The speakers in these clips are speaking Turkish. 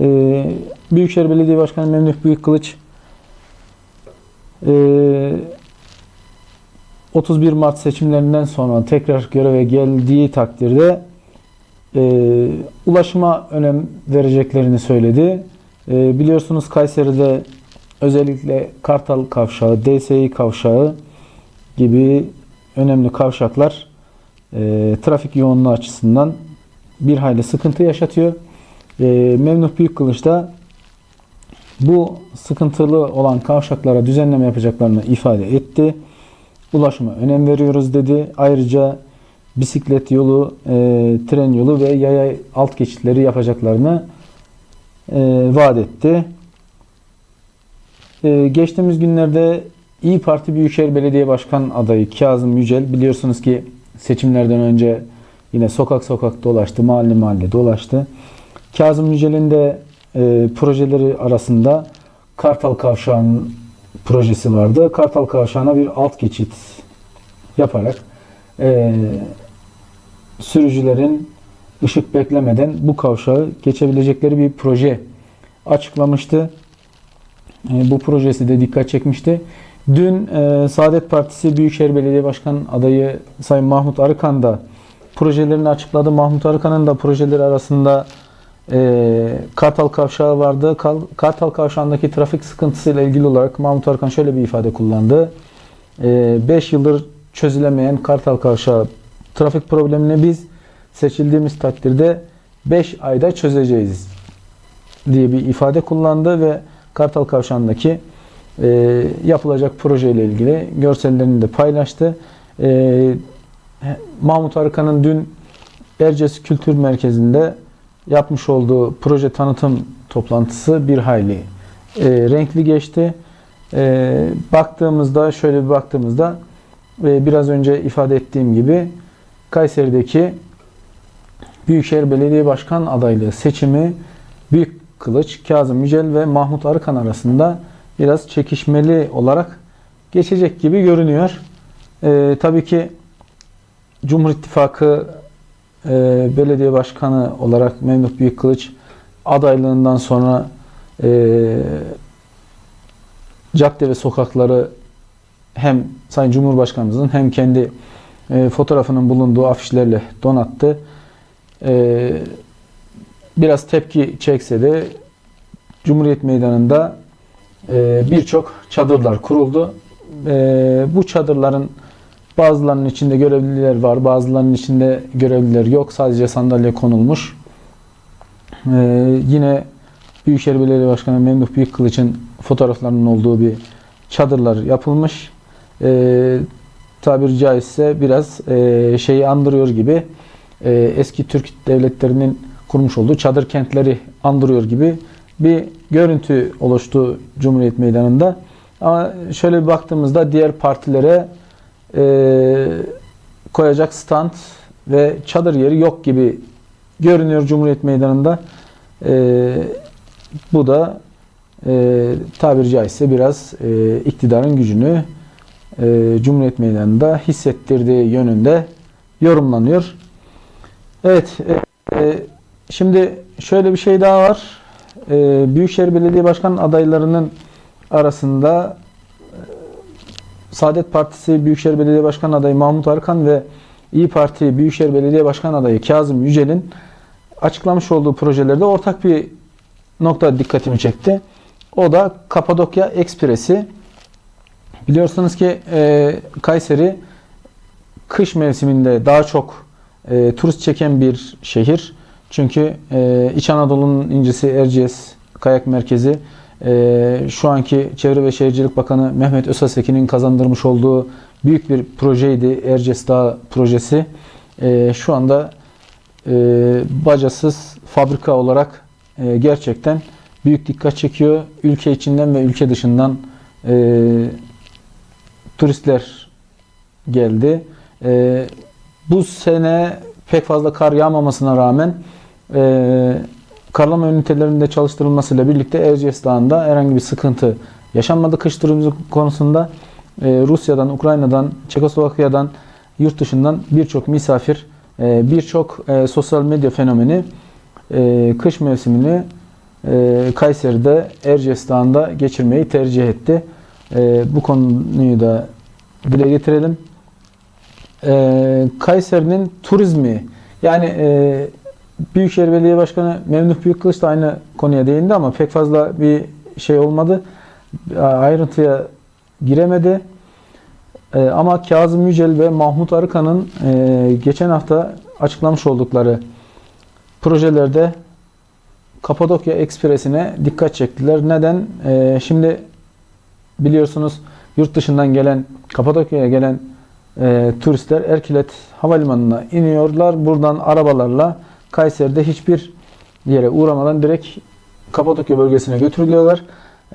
Ee, Büyükşehir Belediye Başkanı Memduh Büyükkılıç ee, 31 Mart seçimlerinden sonra tekrar göreve geldiği takdirde ee, ulaşıma önem vereceklerini söyledi. Ee, biliyorsunuz Kayseri'de özellikle Kartal Kavşağı, DSİ Kavşağı gibi önemli kavşaklar e, trafik yoğunluğu açısından bir hayli sıkıntı yaşatıyor. E, Memduh Büyükkılıç da bu sıkıntılı olan kavşaklara düzenleme yapacaklarını ifade etti. Ulaşıma önem veriyoruz dedi. Ayrıca bisiklet yolu, e, tren yolu ve yaya alt geçitleri yapacaklarını e, vaat etti. E, geçtiğimiz günlerde İyi Parti Büyükşehir Belediye Başkan adayı Kazım Yücel biliyorsunuz ki seçimlerden önce yine sokak sokak dolaştı, mahalle mahalle dolaştı. Kazım Yücel'in de e, projeleri arasında Kartal Kavşağı'nın projesi vardı. Kartal Kavşağı'na bir alt geçit yaparak e, sürücülerin ışık beklemeden bu kavşağı geçebilecekleri bir proje açıklamıştı. E, bu projesi de dikkat çekmişti. Dün e, Saadet Partisi Büyükşehir Belediye Başkan adayı Sayın Mahmut Arıkan da projelerini açıkladı. Mahmut Arıkan'ın da projeleri arasında e, Kartal Kavşağı vardı. Kartal Kavşağı'ndaki trafik sıkıntısıyla ilgili olarak Mahmut Arıkan şöyle bir ifade kullandı. 5 yıldır çözülemeyen Kartal Kavşağı trafik problemini biz seçildiğimiz takdirde 5 ayda çözeceğiz diye bir ifade kullandı ve Kartal Kavşağı'ndaki e, yapılacak projeyle ilgili görsellerini de paylaştı. E, Mahmut Arıkan'ın dün Erciyes Kültür Merkezi'nde yapmış olduğu proje tanıtım toplantısı bir hayli e, renkli geçti. E, baktığımızda, şöyle bir baktığımızda e, biraz önce ifade ettiğim gibi Kayseri'deki Büyükşehir Belediye Başkan adaylığı seçimi Büyük Kılıç, Kazım Yücel ve Mahmut Arıkan arasında biraz çekişmeli olarak geçecek gibi görünüyor. Ee, tabii ki Cumhur İttifakı e, belediye başkanı olarak Memduh Büyükkılıç adaylığından sonra e, cadde ve sokakları hem Sayın Cumhurbaşkanımızın hem kendi e, fotoğrafının bulunduğu afişlerle donattı. E, biraz tepki çekse de Cumhuriyet Meydanı'nda e, birçok çadırlar kuruldu. E, bu çadırların bazılarının içinde görevliler var, bazılarının içinde görevliler yok. Sadece sandalye konulmuş. E, yine Büyükşehir Belediye Başkanı Memduh Büyükkılıç'ın fotoğraflarının olduğu bir çadırlar yapılmış. E, tabiri caizse biraz e, şeyi andırıyor gibi e, eski Türk devletlerinin kurmuş olduğu çadır kentleri andırıyor gibi bir görüntü oluştu Cumhuriyet Meydanı'nda. Ama şöyle bir baktığımızda diğer partilere e, koyacak stand ve çadır yeri yok gibi görünüyor Cumhuriyet Meydanı'nda. E, bu da e, tabiri caizse biraz e, iktidarın gücünü e, Cumhuriyet Meydanı'nda hissettirdiği yönünde yorumlanıyor. Evet, e, e, şimdi şöyle bir şey daha var. E, Büyükşehir Belediye Başkan adaylarının arasında Saadet Partisi Büyükşehir Belediye Başkan adayı Mahmut Arkan ve İyi Parti Büyükşehir Belediye Başkan adayı Kazım Yücel'in açıklamış olduğu projelerde ortak bir nokta dikkatimi çekti. O da Kapadokya Ekspresi. Biliyorsunuz ki e, Kayseri kış mevsiminde daha çok e, turist çeken bir şehir. Çünkü e, İç Anadolu'nun incisi Erciyes Kayak Merkezi e, şu anki Çevre ve Şehircilik Bakanı Mehmet Özasekin'in kazandırmış olduğu büyük bir projeydi Erciyes Dağı projesi. E, şu anda e, bacasız fabrika olarak e, gerçekten büyük dikkat çekiyor. Ülke içinden ve ülke dışından e, turistler geldi. Bu sene pek fazla kar yağmamasına rağmen e, karlama ünitelerinde çalıştırılmasıyla birlikte Erciyes Dağı'nda herhangi bir sıkıntı yaşanmadı kış turizmi konusunda. E, Rusya'dan, Ukrayna'dan, Çekoslovakya'dan, yurt dışından birçok misafir, e, birçok e, sosyal medya fenomeni e, kış mevsimini Kayseri'de Erciyes Dağı'nda geçirmeyi tercih etti. Bu konuyu da dile getirelim. Kayseri'nin turizmi yani e, Büyükşehir Belediye Başkanı Memduh Büyükkılıç da aynı konuya değindi ama pek fazla bir şey olmadı. Ayrıntıya giremedi. E, ama Kazım Yücel ve Mahmut Arıkan'ın e, geçen hafta açıklamış oldukları projelerde Kapadokya Ekspresi'ne dikkat çektiler. Neden? E, şimdi biliyorsunuz yurt dışından gelen, Kapadokya'ya gelen turistler Erkilet Havalimanı'na iniyorlar. Buradan arabalarla Kayseri'de hiçbir yere uğramadan direkt Kapadokya bölgesine götürülüyorlar.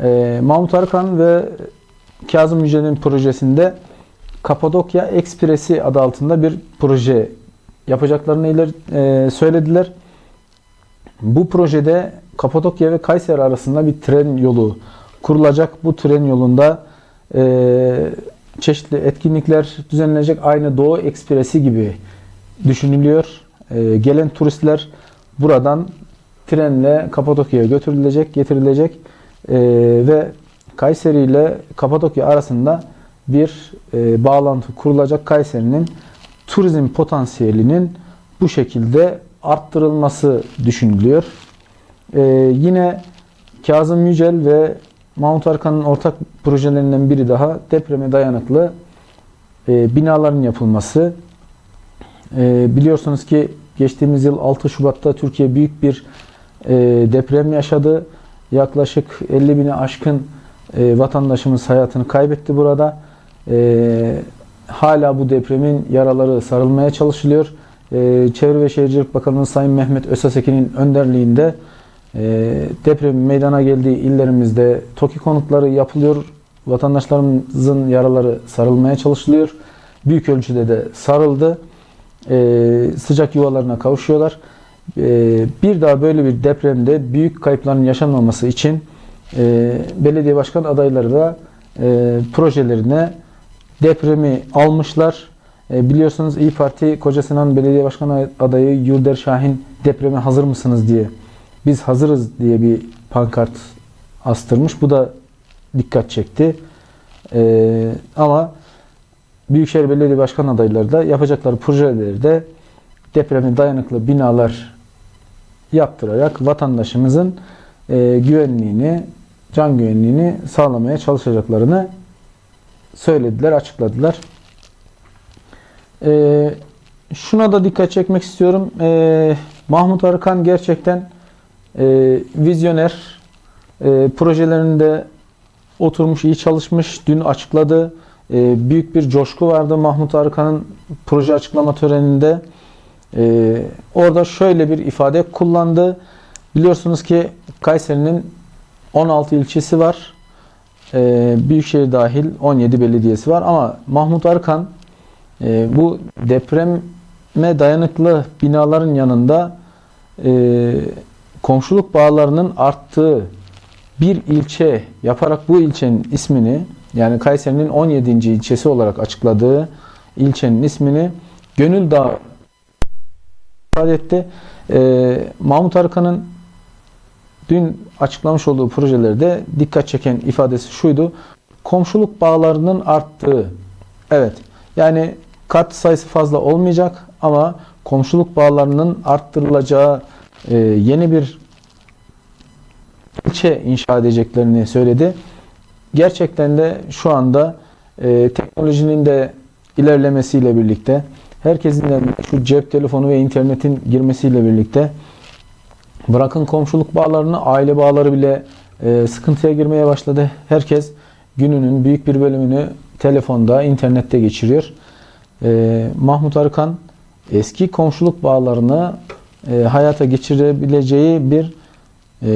E, Mahmut Arıkan ve Kazım Yücel'in projesinde Kapadokya Ekspresi adı altında bir proje yapacaklarını ileri e, söylediler. Bu projede Kapadokya ve Kayseri arasında bir tren yolu kurulacak. Bu tren yolunda e, çeşitli etkinlikler düzenlenecek. Aynı Doğu Ekspresi gibi düşünülüyor. E, gelen turistler buradan trenle Kapadokya'ya götürülecek, getirilecek e, ve Kayseri ile Kapadokya arasında bir e, bağlantı kurulacak. Kayseri'nin turizm potansiyelinin bu şekilde arttırılması düşünülüyor. E, yine Kazım Yücel ve Mahmut Arkan'ın ortak projelerinden biri daha depreme dayanıklı e, binaların yapılması. E, biliyorsunuz ki geçtiğimiz yıl 6 Şubat'ta Türkiye büyük bir e, deprem yaşadı. Yaklaşık 50 bine aşkın e, vatandaşımız hayatını kaybetti burada. E, hala bu depremin yaraları sarılmaya çalışılıyor. Çevre ve Şehircilik Bakanlığı Sayın Mehmet Özasekin'in önderliğinde e, deprem meydana geldiği illerimizde TOKİ konutları yapılıyor. Vatandaşlarımızın yaraları sarılmaya çalışılıyor. Büyük ölçüde de sarıldı. E, sıcak yuvalarına kavuşuyorlar. E, bir daha böyle bir depremde büyük kayıpların yaşanmaması için e, belediye başkan adayları da e, projelerine depremi almışlar. E, biliyorsunuz İyi Parti Kocasinan Belediye Başkanı adayı Yurder Şahin depreme hazır mısınız diye biz hazırız diye bir pankart astırmış. Bu da dikkat çekti. E, ama Büyükşehir Belediye Başkan adayları da yapacakları projeleri de depreme dayanıklı binalar yaptırarak vatandaşımızın e, güvenliğini, can güvenliğini sağlamaya çalışacaklarını söylediler, açıkladılar. E, şuna da dikkat çekmek istiyorum. E, Mahmut Arıkan gerçekten e, vizyoner. E, projelerinde oturmuş, iyi çalışmış. Dün açıkladı. E, büyük bir coşku vardı Mahmut Arıkan'ın proje açıklama töreninde. E, orada şöyle bir ifade kullandı. Biliyorsunuz ki Kayseri'nin 16 ilçesi var. E, Büyükşehir dahil 17 belediyesi var ama Mahmut Arkan e, bu depreme dayanıklı binaların yanında e, komşuluk bağlarının arttığı bir ilçe yaparak bu ilçenin ismini yani Kayseri'nin 17. ilçesi olarak açıkladığı ilçenin ismini Gönül Dağı ifade etti. E, Mahmut Arkan'ın dün açıklamış olduğu projelerde dikkat çeken ifadesi şuydu. Komşuluk bağlarının arttığı. Evet. Yani kat sayısı fazla olmayacak ama komşuluk bağlarının arttırılacağı e, yeni bir ilçe inşa edeceklerini söyledi. Gerçekten de şu anda e, teknolojinin de ilerlemesiyle birlikte herkesin de şu cep telefonu ve internetin girmesiyle birlikte bırakın komşuluk bağlarını aile bağları bile e, sıkıntıya girmeye başladı. Herkes gününün büyük bir bölümünü telefonda, internette geçiriyor. E, Mahmut Arıkan eski komşuluk bağlarını e, hayata geçirebileceği bir e,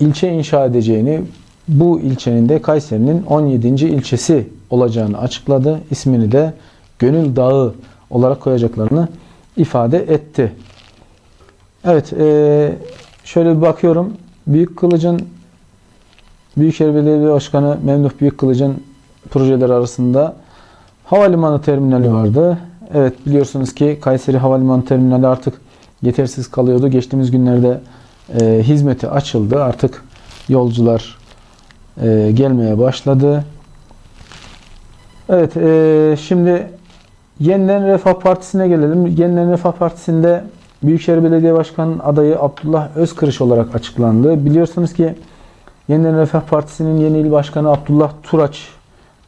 ilçe inşa edeceğini, bu ilçenin de Kayseri'nin 17. ilçesi olacağını açıkladı. İsmini de Gönül Dağı olarak koyacaklarını ifade etti. Evet, e, şöyle bir bakıyorum. Büyük Kılıç'ın Büyükşehir Belediye Başkanı Memduh Büyük Kılıç'ın projeleri arasında havalimanı terminali vardı. Evet biliyorsunuz ki Kayseri Havalimanı terminali artık yetersiz kalıyordu. Geçtiğimiz günlerde e, hizmeti açıldı. Artık yolcular e, gelmeye başladı. Evet, e, şimdi Yeniden Refah Partisi'ne gelelim. Yeniden Refah Partisi'nde Büyükşehir Belediye Başkanı adayı Abdullah Özkırış olarak açıklandı. Biliyorsunuz ki Yeniden Refah Partisi'nin yeni il başkanı Abdullah Turaç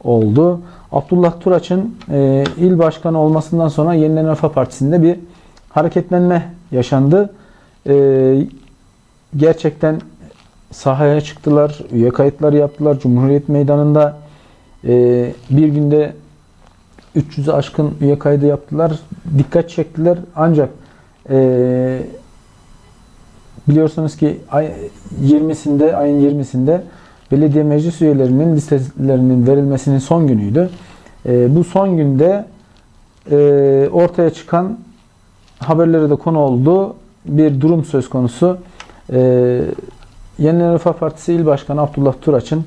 oldu. Abdullah Turaç'ın e, il başkanı olmasından sonra Yeniden Refah Partisi'nde bir hareketlenme yaşandı. E, gerçekten sahaya çıktılar, üye kayıtları yaptılar. Cumhuriyet Meydanı'nda e, bir günde 300'ü aşkın üye kaydı yaptılar. Dikkat çektiler. Ancak e, biliyorsunuz ki ay 20'sinde ayın 20'sinde belediye meclis üyelerinin listelerinin verilmesinin son günüydü. E, bu son günde e, ortaya çıkan haberlere de konu oldu. Bir durum söz konusu. E, Yeniden Refah Partisi İl Başkanı Abdullah Turaç'ın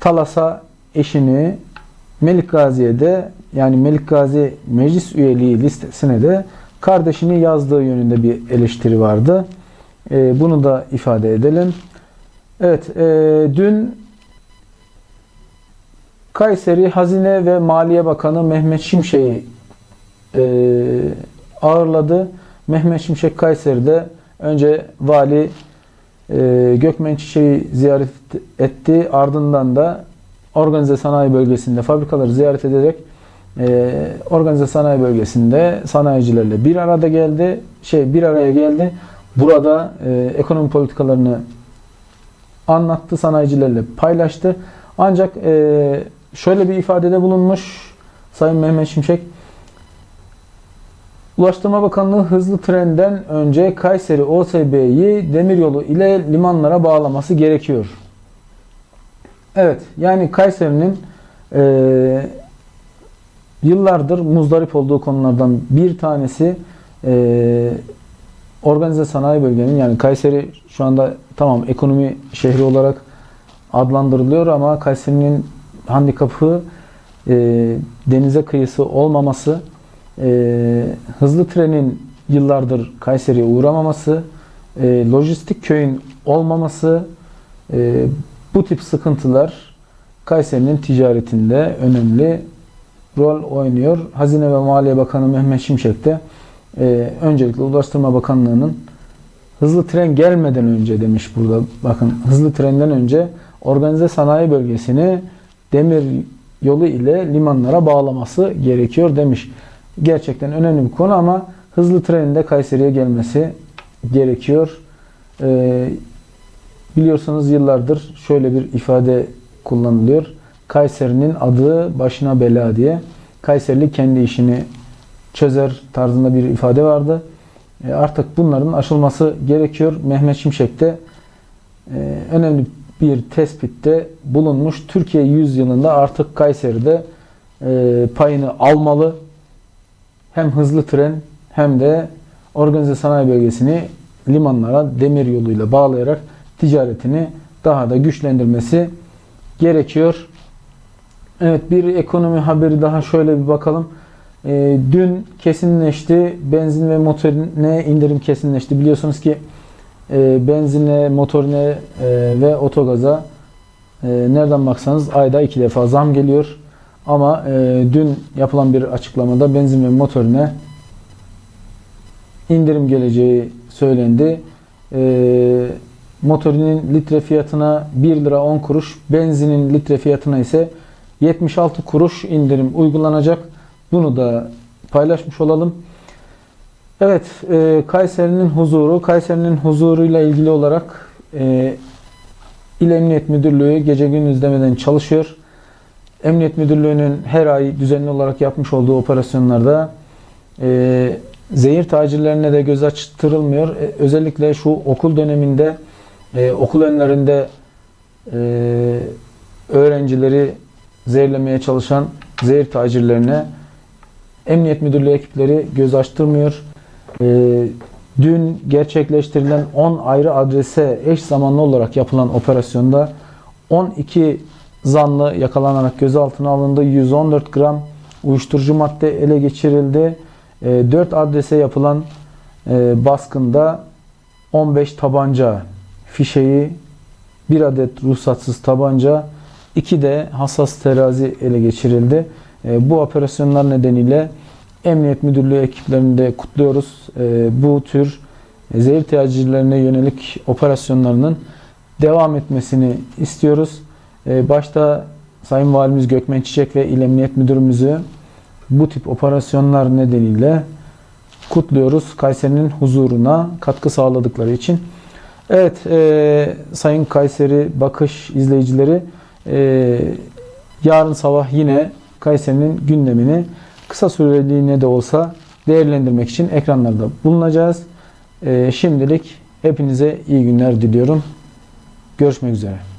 Talas'a eşini Melik Gazi'ye de yani Melik Gazi meclis üyeliği listesine de kardeşini yazdığı yönünde bir eleştiri vardı. E, bunu da ifade edelim. Evet, e, dün Kayseri Hazine ve Maliye Bakanı Mehmet Şimşek'i e, ağırladı. Mehmet Şimşek Kayseri'de önce vali e, Gökmen Çiçek'i ziyaret etti. Ardından da organize sanayi bölgesinde fabrikaları ziyaret ederek e, organize sanayi bölgesinde sanayicilerle bir arada geldi. Şey bir araya geldi. Burada e, ekonomi politikalarını anlattı, sanayicilerle paylaştı. Ancak e, şöyle bir ifadede bulunmuş Sayın Mehmet Şimşek. Ulaştırma Bakanlığı hızlı trenden önce Kayseri OSB'yi demiryolu ile limanlara bağlaması gerekiyor. Evet, yani Kayseri'nin e, yıllardır muzdarip olduğu konulardan bir tanesi e, organize sanayi bölgenin yani Kayseri şu anda tamam ekonomi şehri olarak adlandırılıyor ama Kayseri'nin handikapı e, denize kıyısı olmaması, e, hızlı trenin yıllardır Kayseri'ye uğramaması, e, lojistik köyün olmaması, e, bu tip sıkıntılar Kayseri'nin ticaretinde önemli rol oynuyor. Hazine ve Maliye Bakanı Mehmet Şimşek de e, öncelikle Ulaştırma Bakanlığı'nın hızlı tren gelmeden önce demiş burada. Bakın hızlı trenden önce organize sanayi bölgesini demir yolu ile limanlara bağlaması gerekiyor demiş. Gerçekten önemli bir konu ama hızlı trenin de Kayseri'ye gelmesi gerekiyor. Ee, biliyorsunuz yıllardır şöyle bir ifade kullanılıyor. Kayseri'nin adı başına bela diye. Kayserili kendi işini çözer tarzında bir ifade vardı. E artık bunların aşılması gerekiyor. Mehmet Şimşek de e, önemli bir tespitte bulunmuş. Türkiye 100 yılında artık Kayseri'de e, payını almalı. Hem hızlı tren hem de organize sanayi bölgesini limanlara demir yoluyla bağlayarak ticaretini daha da güçlendirmesi gerekiyor. Evet bir ekonomi haberi daha şöyle bir bakalım. E, dün kesinleşti. Benzin ve motorine indirim kesinleşti. Biliyorsunuz ki e, benzine, motorine e, ve otogaza e, nereden baksanız ayda iki defa zam geliyor. Ama e, dün yapılan bir açıklamada benzin ve motorine indirim geleceği söylendi. E, motorinin litre fiyatına 1 lira 10 kuruş, benzinin litre fiyatına ise 76 kuruş indirim uygulanacak. Bunu da paylaşmış olalım. Evet, e, Kayseri'nin huzuru, Kayseri'nin huzuruyla ilgili olarak e, İl Emniyet Müdürlüğü gece gündüz demeden çalışıyor. Emniyet Müdürlüğü'nün her ay düzenli olarak yapmış olduğu operasyonlarda e, zehir tacirlerine de göz açtırılmıyor. E, özellikle şu okul döneminde e, okul önlerinde e, öğrencileri zehirlemeye çalışan zehir tacirlerine Emniyet Müdürlüğü ekipleri göz açtırmıyor. E, dün gerçekleştirilen 10 ayrı adrese eş zamanlı olarak yapılan operasyonda 12 zanlı yakalanarak gözaltına alındı. 114 gram uyuşturucu madde ele geçirildi. E, 4 adrese yapılan e, baskında 15 tabanca fişeği, 1 adet ruhsatsız tabanca, 2 de hassas terazi ele geçirildi. E, Bu operasyonlar nedeniyle Emniyet Müdürlüğü ekiplerini de kutluyoruz. E, Bu tür zehir tacirlerine yönelik operasyonlarının devam etmesini istiyoruz. E, Başta Sayın Valimiz Gökmen Çiçek ve İl Emniyet Müdürümüzü bu tip operasyonlar nedeniyle kutluyoruz. Kayseri'nin huzuruna katkı sağladıkları için. Evet, e, Sayın Kayseri Bakış izleyicileri, e, yarın sabah yine Kayseri'nin gündemini kısa süreliğine de olsa değerlendirmek için ekranlarda bulunacağız. E, şimdilik hepinize iyi günler diliyorum. Görüşmek üzere.